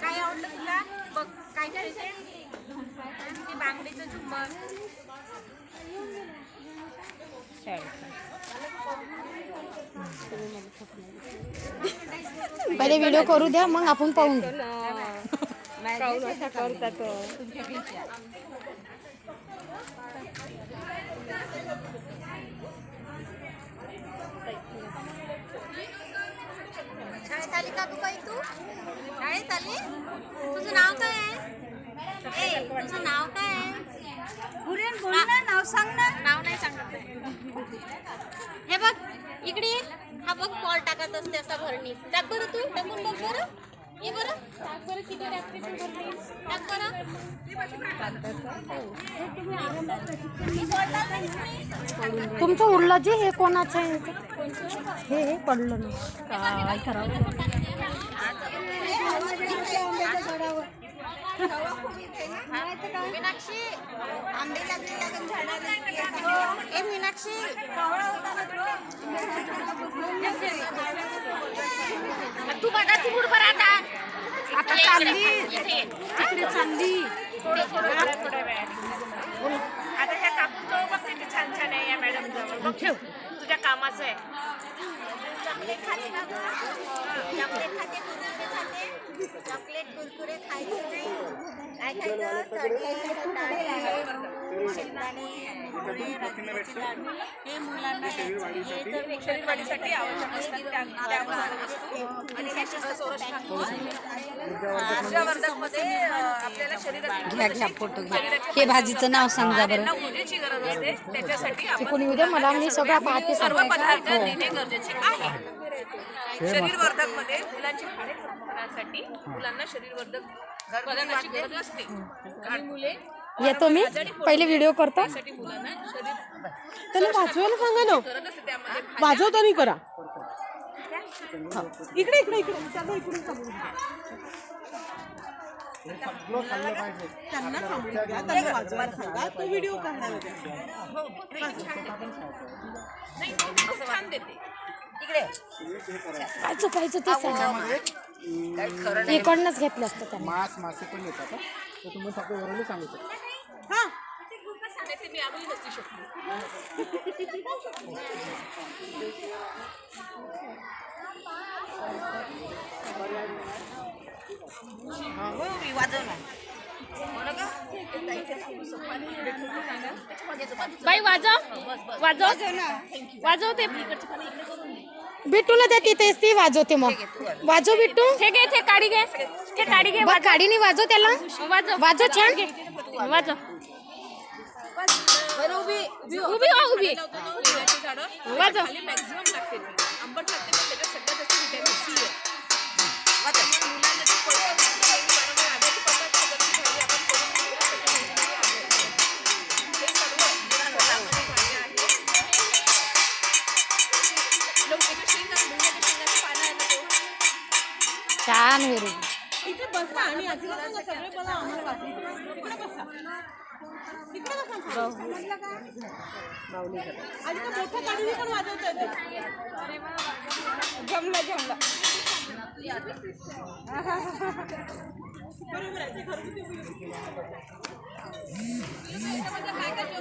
काय आवडलं तुला? बघ काय करायचं ते बांगडीचं झुंबर. पहिले व्हिडिओ करू द्या मग आपण पाहून घेऊ शाळेत आली का तू काही तू शाळेत आली तुझं नाव काय आहे ए तुझं नाव काय आहे पुरेन बोल ना नाव सांग ना नाव नाही सांगत हे बघ इकडे. हा बघ बॉल टाकत असते असा भरणी टाक बरं तू टाकून बघ बरं ये बरं टाक बरं किती टाक बरं ही. तुमचं उरलं जे हे कोणाचं आहे? हे हे पडलं ना काय करावं मीनाक्षी आंबे लागले लागून झाडाला ए मीनाक्षी कावळा होता ना तू बघा ती बुड बरं आता. आता इथे तिकडे थोडं थोडं वेळात आता ह्या कापून जवळ बघ किती छान छान आहे या मॅडम जवळ बघ तुझ्या कामाचं आहे. चॉकलेट खाते ना गं? चॉकलेट खाते कुरकुरे खाते? चॉकलेट कुरकुरे खायचे नाही. काय खायचं? शेंगदाणे लाडू हे मुलांना. हे तर शरीरवाढीसाठी आवश्यक असतात त्या त्या वस्तू आणि त्याच्या संरक्षण ऊर्जावर्धकमध्ये अं, आपल्याला शरीराची घ्या घ्या फोटो घ्या. हे भाजीचं नाव सांगा त्यांना बरं. ऊर्जेची गरज असते. त्याच्यासाठी आपण कोणी उद्या मला मी सगळं पाहते सर्व. पदार्थ देणे गरजेचे आहे. शरीरवर्धकमध्ये मुलांची मुलांना शरीरवर्धक पदार्थाची गरज असते. मुले येतो मी. पहिले व्हिडिओ करतो. त्यांना त्याला वाचवायला सांगा ना. गरज असते करा. इकडे इकडे इकडे. चालू इकडून त्यांना त्यांना वाजवायला सांगा. तो व्हिडिओ पाहायचं ते सांगा. इकडनंच घेतलं असतं मास मासे पण येतात तुम्ही फक्त वरून सांगू शकता. मी नसू शकतो बाई वाजव. वाजव. वाजव ते. बिट्टूला द्या तिथेच ती वाजवते मग. वाजव. बिट्टू. हे घे ते काडी घे. ते काडी घे गाडीने वाजव त्याला. वाजव. वाजव छान. वाजव. उभी हो. उभी लिंबाची झाडं. वाजव. खाली मॅक्झिमम लागते. ती. आंबट लागते पण त्याच्यात सगळ्यात जास्त व्हिटॅमिन सी आहे. मुलांना ते फळं खायला लागली, बरोबर आजारी पडतात, शुगरची झाली, आपण करून दिली ना, त्याच्यामुळे आजारी पडतात. हे सर्व झाडामध्ये झाले आहे. लवकीच्या शेंगा, मुंग्याच्या शेंगाची पानं आहे ना तेव्हा. छान वेरू इथे बसा आणि सांगा सगळे बोला आम्हाला इकडे बसा. जमलं जमलं. काय काय?